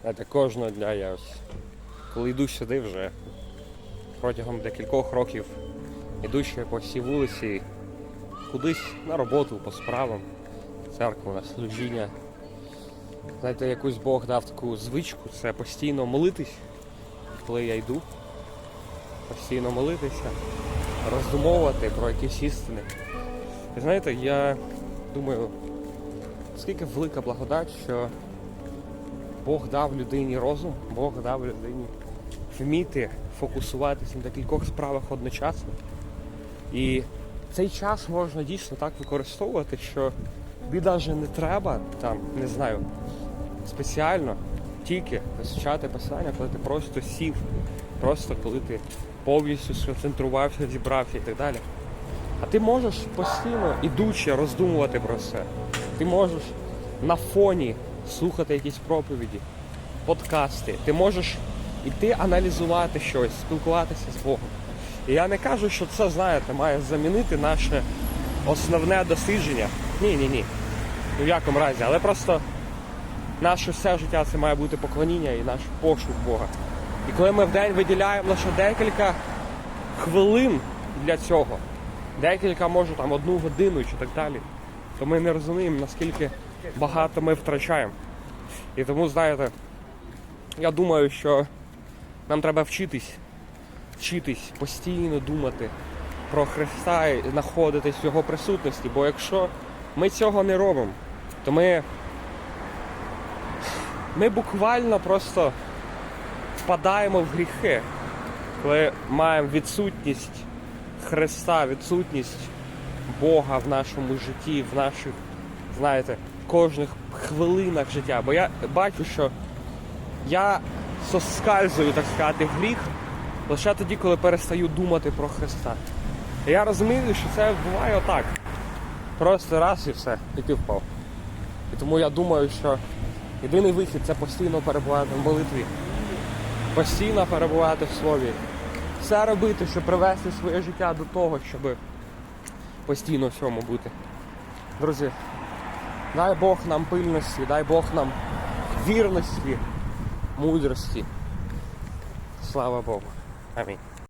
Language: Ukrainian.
Знаєте, кожного дня я ось, коли йду сюди вже протягом декількох років, ідучи по всій вулиці, кудись на роботу, по справам, церкву, на служіння. Знаєте, якусь Бог дав таку звичку, це постійно молитись, коли я йду. Постійно молитися, роздумовувати про якісь істини. І знаєте, я думаю, скільки велика благодать, що Бог дав людині розум, Бог дав людині вміти фокусуватися на декількох справах одночасно. І цей час можна дійсно так використовувати, що тобі навіть не треба там, не знаю, спеціально тільки вивчати писання, коли ти просто сів, просто коли ти повністю сконцентрувався, зібрався і так далі. А ти можеш постійно, ідучи, роздумувати про це. Ти можеш на фоні слухати якісь проповіді, подкасти. Ти можеш іти аналізувати щось, спілкуватися з Богом. І я не кажу, що це, знаєте, має замінити наше основне дослідження. Ні, ні, ні. Ні в якому разі. Але просто наше все життя це має бути поклоніння і наш пошук Бога. І коли ми в день виділяємо лише декілька хвилин для цього, декілька, може там одну годину чи так далі, то ми не розуміємо, наскільки багато ми втрачаємо. І тому, знаєте, я думаю, що нам треба вчитись, вчитись, постійно думати про Христа і знаходитись в Його присутності. Бо якщо ми цього не робимо, то ми, ми буквально просто впадаємо в гріхи, коли маємо відсутність Христа, відсутність Бога в нашому житті, в наших, знаєте, кожних хвилинах життя. Бо я бачу, що я соскальзую, так сказати, в гріх лише тоді, коли перестаю думати про Христа. І я розумію, що це буває отак. Просто раз і все, і ти впав. І тому я думаю, що єдиний вихід це постійно перебувати в молитві, постійно перебувати в слові. Все робити, щоб привести своє життя до того, щоб постійно в цьому бути. Друзі, дай Бог нам пильності, дай Бог нам вірності, мудрості. Слава Богу. Амінь.